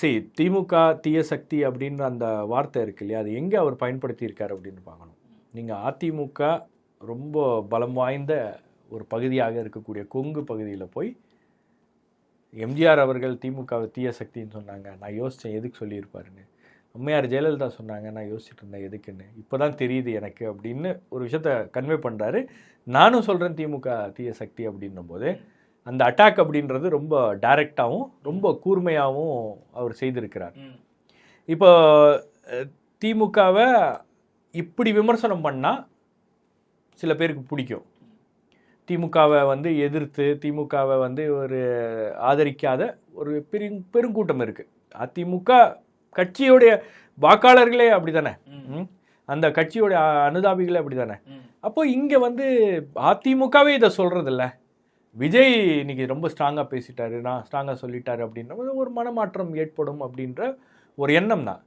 சரி திமுக தீய சக்தி அப்படின்ற அந்த வார்த்தை இருக்கு இல்லையா? அது எங்கே அவர் பயன்படுத்தியிருக்காரு அப்படின்னு பார்க்கணும். நீங்கள் அதிமுக ரொம்ப பலம் வாய்ந்த ஒரு பகுதியாக இருக்கக்கூடிய கொங்கு பகுதியில் போய் எம்ஜிஆர் அவர்கள் திமுகவை தீய சக்தின்னு சொன்னாங்க. நான் யோசித்தேன் எதுக்கு சொல்லியிருப்பாருன்னு. அம்மையார் ஜெயலலிதா சொன்னாங்க நான் யோசிச்சுட்டு இருந்தேன் எதுக்குன்னு. இப்போ தான் தெரியுது எனக்கு அப்படின்னு ஒரு விஷயத்த கன்வே பண்ணுறாரு நானும் சொல்கிறேன் திமுக தீய சக்தி அப்படின்னும் போது அந்த அட்டாக் அப்படின்றது ரொம்ப டைரக்டாகவும் ரொம்ப கூர்மையாகவும் அவர் செய்திருக்கிறார். இப்போ திமுகவை இப்படி விமர்சனம் பண்ணால் சில பேருக்கு பிடிக்கும். திமுகவை வந்து எதிர்த்து திமுகவை வந்து ஒரு ஆதரிக்காத ஒரு பெரு பெருங்கூட்டம் இருக்குது அதிமுக கட்சியுடைய வாக்காளர்களே அப்படிதானே? ம்? அந்த கட்சியோட அனுதாபிகளே அப்படிதானே? அப்போ இங்கே வந்து அதிமுகவே இதை சொல்கிறதில்ல விஜய் இன்னைக்கு ரொம்ப ஸ்ட்ராங்காக பேசிட்டாரு நான் ஸ்ட்ராங்காக சொல்லிட்டாரு அப்படின்ற ஒரு மனமாற்றம் ஏற்படும் அப்படின்ற ஒரு எண்ணம் தான்.